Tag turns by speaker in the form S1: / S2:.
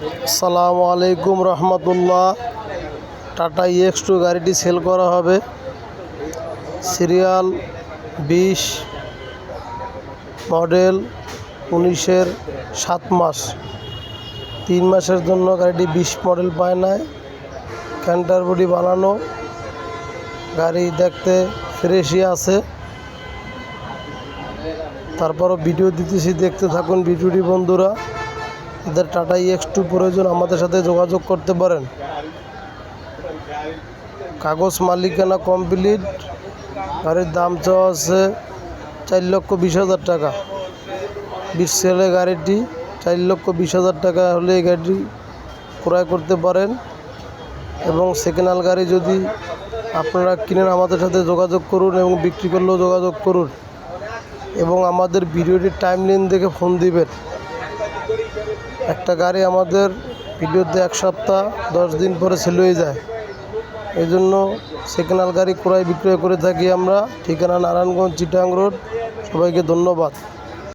S1: আসসালামু আলাইকুম রহমতুল্লাহ। টাটা এক্স টু গাড়িটি সেল করা হবে। সিরিয়াল বিশ মডেল উনিশের সাত মাস। তিন মাসের জন্য গাড়িটি বিশ মডেল পায় নাই। ক্যান্টার বডি বানানো। গাড়ি দেখতে ফ্রেশই আছে। তারপরও ভিডিও দিতেছি, দেখতে থাকুন ভিডিওটি বন্ধুরা। যাদের টাটা এক্স টু প্রয়োজন, আমাদের সাথে যোগাযোগ করতে পারেন। কাগজ মালিকানা কমপ্লিট গাড়ির দাম চাওয়া আছে চার লক্ষ বিশ হাজার টাকা। বিশ সেলে গাড়িটি চার লক্ষ বিশ হাজার টাকা হলে এই গাড়িটি ক্রয় করতে পারেন। এবং সেকেন্ড গাড়ি যদি আপনারা কিনেন, আমাদের সাথে যোগাযোগ করুন এবং বিক্রি করলেও যোগাযোগ করুন। এবং আমাদের ভিডিওটির টাইম লাইন দেখে ফোন দিবেন। একটা গাড়ি আমাদের ভিডিওতে এক সপ্তাহ, দশ দিন পরে সেল হয়ে যায়। এই জন্য সেকেন্ড গাড়ি ক্রয় বিক্রয় করে থাকি আমরা। ঠিকানা নারায়ণগঞ্জ, চিটাং রোড। সবাইকে ধন্যবাদ।